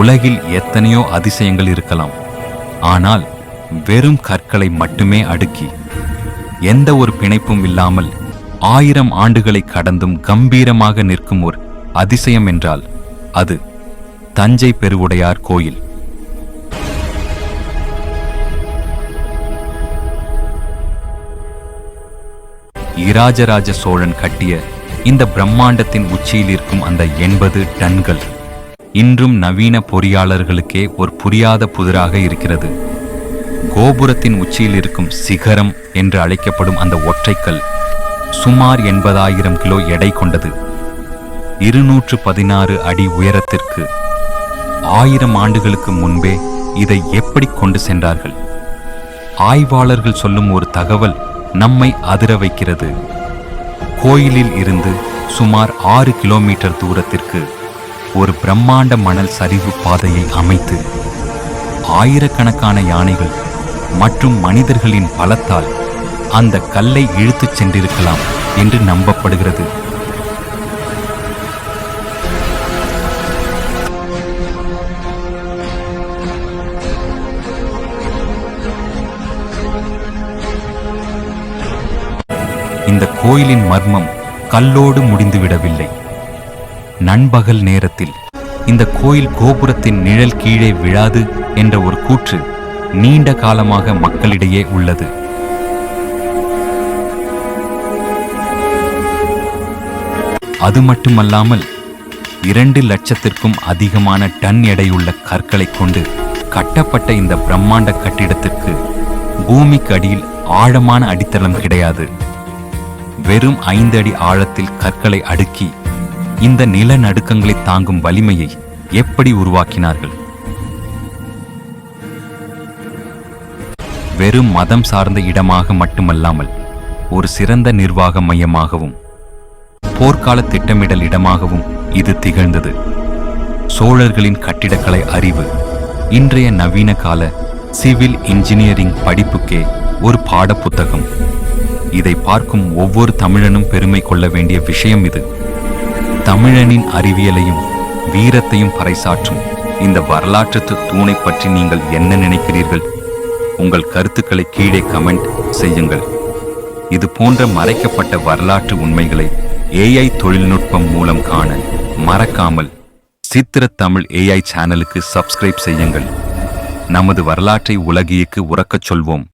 உலகில் எத்தனையோ அதிசயங்கள் இருக்கலாம். ஆனால் வெறும் கற்களை மட்டுமே அடுக்கி எந்த ஒரு பிணைப்பும் இல்லாமல் ஆயிரம் ஆண்டுகளை கடந்தும் கம்பீரமாக நிற்கும் ஒரு அதிசயம் என்றால் அது தஞ்சை பெருவுடையார் கோயில். இராஜராஜ சோழன் கட்டிய இந்த பிரம்மாண்டத்தின் உச்சியில் இருக்கும் அந்த எண்பது டன்கள் இன்றும் நவீன பொறியாளர்களுக்கே ஒரு புரியாத புதிராக இருக்கிறது. கோபுரத்தின் உச்சியில் இருக்கும் சிகரம் என்று அழைக்கப்படும் அந்த ஒற்றைக்கல் சுமார் எண்பதாயிரம் கிலோ எடை கொண்டது. இருநூற்று பதினாறு அடி உயரத்திற்கு ஆயிரம் ஆண்டுகளுக்கு முன்பே இதை எப்படி கொண்டு சென்றார்கள்? ஆய்வாளர்கள் சொல்லும் ஒரு தகவல் நம்மை அதிர வைக்கிறது. கோயிலில் இருந்து சுமார் ஆறு கிலோமீட்டர் தூரத்திற்கு ஒரு பிரம்மாண்ட மணல் சரிவு பாதையை அமைத்து ஆயிரக்கணக்கான யானைகள் மற்றும் மனிதர்களின் பலத்தால் அந்த கல்லை இழுத்துச் சென்றிருக்கலாம் என்று நம்பப்படுகிறது. இந்த கோயிலின் மர்மம் கல்லோடு முடிந்துவிடவில்லை. நண்பகல் நேரத்தில் இந்த கோயில் கோபுரத்தின் நிழல் கீழே விழாது என்ற ஒரு கூற்று நீண்ட காலமாக மக்களிடையே உள்ளது. அது மட்டுமல்லாமல் இரண்டு லட்சத்திற்கும் அதிகமான டன் எடையுள்ள கற்களை கொண்டு கட்டப்பட்ட இந்த பிரம்மாண்ட கட்டிடத்திற்கு பூமிக்கு அடியில் ஆழமான அடித்தளம் கிடையாது. வெறும் ஐந்து அடி ஆழத்தில் கற்களை அடுக்கி இந்த நிலநடுக்கங்களை தாங்கும் வலிமையை எப்படி உருவாக்கினார்கள்? வெறும் மதம் சார்ந்த இடமாக மட்டுமல்லாமல் ஒரு சிறந்த நிர்வாக மையமாகவும் போர்க்கால திட்டமிடல் இடமாகவும் இது திகழ்ந்தது. சோழர்களின் கட்டிடக்கலை அறிவு இன்றைய நவீன கால சிவில் இன்ஜினியரிங் படிப்புக்கே ஒரு பாடப்புத்தகம். இதை பார்க்கும் ஒவ்வொரு தமிழனும் பெருமை கொள்ள வேண்டிய விஷயம் இது. தமிழனின் அறிவியலையும் வீரத்தையும் பறைசாற்றும் இந்த வரலாற்று தூணை பற்றி நீங்கள் என்ன நினைக்கிறீர்கள்? உங்கள் கருத்துக்களை கீழே கமெண்ட் செய்யுங்கள். இது போன்ற மறைக்கப்பட்ட வரலாற்று உண்மைகளை ஏஐ தொழில்நுட்பம் மூலம் காண மறக்காமல் சித்திர தமிழ் ஏஐ சேனலுக்கு சப்ஸ்கிரைப் செய்யுங்கள். நமது வரலாற்றை உலகிற்கு உறக்கச் சொல்வோம்.